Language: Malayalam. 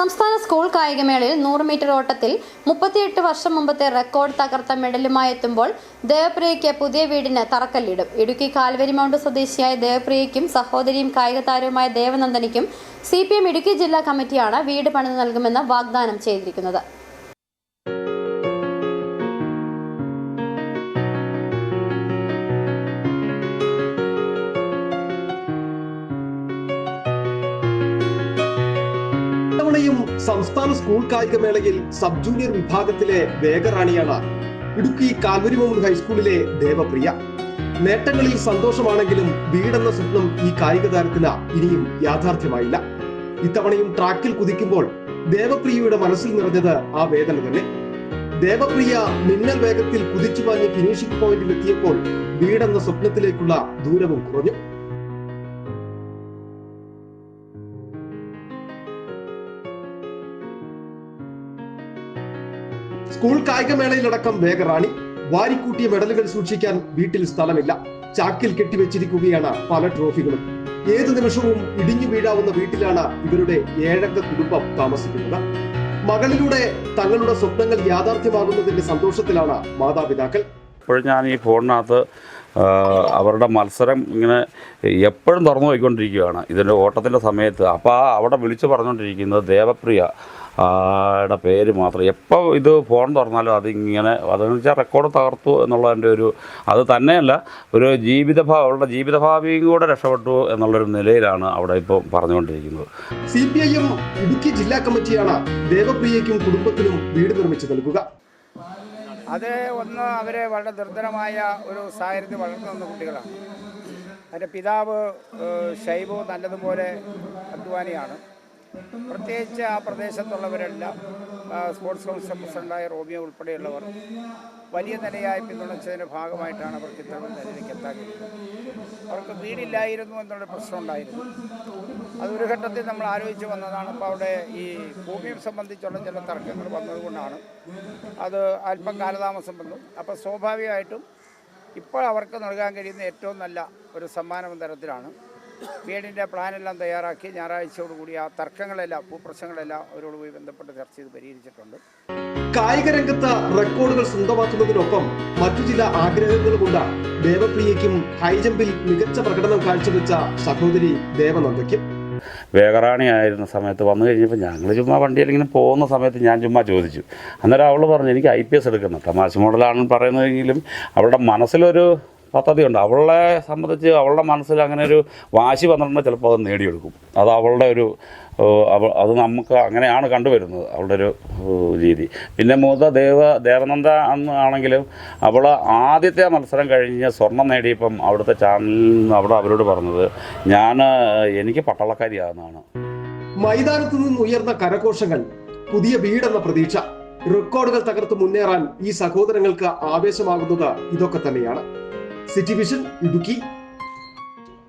സംസ്ഥാന സ്കൂൾ കായികമേളയിൽ നൂറ് മീറ്റർ ഓട്ടത്തിൽ മുപ്പത്തിയെട്ട് വർഷം മുമ്പത്തെ റെക്കോർഡ് തകർത്ത മെഡലുമായി എത്തുമ്പോൾ ദേവപ്രിയയ്ക്ക് പുതിയ വീടിന് തറക്കല്ലിടും. ഇടുക്കി കാൽവരി മൗണ്ട് സ്വദേശിയായ ദേവപ്രിയയ്ക്കും സഹോദരിയും കായിക താരവുമായ ദേവനന്ദനിക്കും സി ഇടുക്കി ജില്ലാ കമ്മിറ്റിയാണ് വീട് പണിത് നൽകുമെന്ന് വാഗ്ദാനം ചെയ്തിരിക്കുന്നത്. ഇത്തവണയും സംസ്ഥാന സ്കൂൾ കായികമേളയിൽ സബ് ജൂനിയർ വിഭാഗത്തിലെ വേഗറാണിയാണ്. ഇടുക്കി കാൽവരിമൗണ്ട് ഹൈസ്കൂളിലെ ദേവപ്രിയ. നേട്ടങ്ങളിൽ സന്തോഷമാണെങ്കിലും വീടെന്ന സ്വപ്നം ഈ കായിക താരത്തിന് ഇനിയും യാഥാർത്ഥ്യമായില്ല. ഇത്തവണയും ട്രാക്കിൽ കുതിക്കുമ്പോൾ ദേവപ്രിയയുടെ മനസ്സിൽ നിറഞ്ഞത് ആ വേദന തന്നെ. ദേവപ്രിയ മിന്നൽ വേഗത്തിൽ കുതിച്ചു പാഞ്ഞ് ഫിനിഷിംഗ് പോയിന്റിൽ എത്തിയപ്പോൾ വീടെന്ന സ്വപ്നത്തിലേക്കുള്ള ദൂരവും കുറഞ്ഞു. സ്കൂൾ കായികമേളയിലടക്കം വേഗറാണി വാരിക്കൂട്ടിയ മെഡലുകൾ സൂക്ഷിക്കാൻ വീട്ടിൽ സ്ഥലമില്ല. ചാക്കിൽ കെട്ടിവെച്ചിരിക്കുകയാണ് പല ട്രോഫികളും. ഏതു നിമിഷവും ഇടിഞ്ഞു വീഴാവുന്ന വീട്ടിലാണ് ഇവരുടെ ഏഴംഗ കുടുംബം താമസിക്കുന്നത്. മകളിലൂടെ തങ്ങളുടെ സ്വപ്നങ്ങൾ യാഥാർത്ഥ്യമാകുന്നതിന്റെ സന്തോഷത്തിലാണ് മാതാപിതാക്കൾ. ഇപ്പോഴും ഞാൻ ഈ ഫോണിനകത്ത് അവരുടെ മത്സരം ഇങ്ങനെ എപ്പോഴും തുറന്നു പോയിക്കൊണ്ടിരിക്കുകയാണ്. ഇതിന്റെ ഓട്ടത്തിന്റെ സമയത്ത്. അപ്പോൾ ആ അവിടെ വിളിച്ചു പറഞ്ഞുകൊണ്ടിരിക്കുന്നത് ദേവപ്രിയ യുടെ പേര് മാത്രം. എപ്പോൾ ഇത് ഫോൺ തുറന്നാലും അതിങ്ങനെ അതെന്ന് വെച്ചാൽ റെക്കോർഡ് തകർത്തു എന്നുള്ളതിന്റെ ഒരു അത് തന്നെയല്ല ഒരു ജീവിതഭാവം അവളുടെ ജീവിതഭാവിയും കൂടെ രക്ഷപ്പെട്ടു എന്നുള്ളൊരു നിലയിലാണ് അവിടെ ഇപ്പോൾ പറഞ്ഞുകൊണ്ടിരിക്കുന്നത്. C P I M Idukki ജില്ലാ കമ്മിറ്റിയാണ് ദേവപ്രിയയ്ക്കും കുടുംബത്തിനും വീട് നിർമ്മിച്ചു നൽകുക. അത് ഒന്ന് അവരെ വളരെ ദുർദ്ധരമായ ഒരു സാഹചര്യത്തിൽ വളർന്നു വന്ന കുട്ടികളാണ്. അതിന്റെ പിതാവ് ഷൈബു നല്ലതുപോലെ അധ്വാനിയാണ്. പ്രത്യേകിച്ച് ആ പ്രദേശത്തുള്ളവരെല്ലാം സ്പോർട്സ് കൗൺസിൽ പ്രസിഡന്റായ റോമിയോ ഉൾപ്പെടെയുള്ളവർ വലിയ നിലയായി പിന്തുണച്ചതിന്റെ ഭാഗമായിട്ടാണ് അവർ ഇത്ര നിലയിലേക്ക് എത്താക്കിയത് അവർക്ക് വീടില്ലായിരുന്നു എന്നുള്ള പ്രശ്നം ഉണ്ടായിരുന്നു. അത് ഒരു ഘട്ടത്തിൽ നമ്മൾ ആലോചിച്ച് വന്നതാണ്. ഇപ്പോൾ അവിടെ ഈ ഭൂമിയെ സംബന്ധിച്ചുള്ള ചില തർക്കങ്ങൾ വന്നതുകൊണ്ടാണ് അത് അല്പം കാലതാമസം വന്നു. അപ്പോൾ സ്വാഭാവികമായിട്ടും ഇപ്പോൾ അവർക്ക് നൽകാൻ കഴിയുന്ന ഏറ്റവും നല്ല ഒരു സമ്മാനം തരത്തിലാണ് വീടിന്റെ പ്ലാനെല്ലാം തയ്യാറാക്കി ഞായറാഴ്ചയോടുകൂടി ആ തർക്കങ്ങളെല്ലാം ഭൂപ്രശ്നങ്ങളെല്ലാം അവരോട് പോയി ബന്ധപ്പെട്ട് ചർച്ച ചെയ്ത് പരിഹരിച്ചിട്ടുണ്ട്. കായിക രംഗത്ത് റെക്കോർഡുകൾ സ്വന്തമാക്കുന്നതിനൊപ്പം മറ്റു ചില ആഗ്രഹങ്ങളുമുണ്ട് ദേവപ്രിയയ്ക്കും ഹൈജമ്പിൽ മികച്ച പ്രകടനം കാഴ്ചവെച്ച സഹോദരി ദേവനന്ദയ്ക്കും. വേഗറാണി ആയിരുന്ന സമയത്ത് വന്നു കഴിഞ്ഞപ്പോൾ ഞങ്ങൾ ചുമ്മാ വണ്ടിയിൽ ഇങ്ങനെ പോകുന്ന സമയത്ത് ഞാൻ ചുമ്മാ ചോദിച്ചു. അന്നേരം അവൾ പറഞ്ഞു എനിക്ക് ഐ പി എസ് എടുക്കണം. തമാശ മോഡലാണെന്ന് പറയുന്നതെങ്കിലും അവളുടെ മനസ്സിലൊരു പദ്ധതിയുണ്ട്. അവളെ സംബന്ധിച്ച് അവളുടെ മനസ്സിൽ അങ്ങനെ ഒരു വാശി വന്നിട്ടുണ്ടെങ്കിൽ ചിലപ്പോൾ അത് നേടിയെടുക്കും. അത് അവളുടെ ഒരു അത് നമുക്ക് അങ്ങനെയാണ് കണ്ടുവരുന്നത് അവളുടെ ഒരു രീതി. പിന്നെ മൂത്ത ദേവ ദേവനന്ദ അന്ന് ആണെങ്കിലും അവൾ ആദ്യത്തെ മത്സരം കഴിഞ്ഞ് സ്വർണം നേടിയപ്പം അവിടുത്തെ ചാനലിൽ നിന്ന് അവിടെ അവരോട് പറഞ്ഞത് ഞാൻ എനിക്ക് പട്ടാളക്കാരിയാകുന്നതാണ് മൈതാനത്തു നിന്ന് ഉയർന്ന കരഘോഷങ്ങൾ പുതിയ വീടെന്ന പ്രതീക്ഷ. റെക്കോർഡുകൾ തകർത്ത് മുന്നേറാൻ ഈ സഹോദരങ്ങൾക്ക് ആവേശമാകുന്നത് ഇതൊക്കെ തന്നെയാണ്. City vision Idukki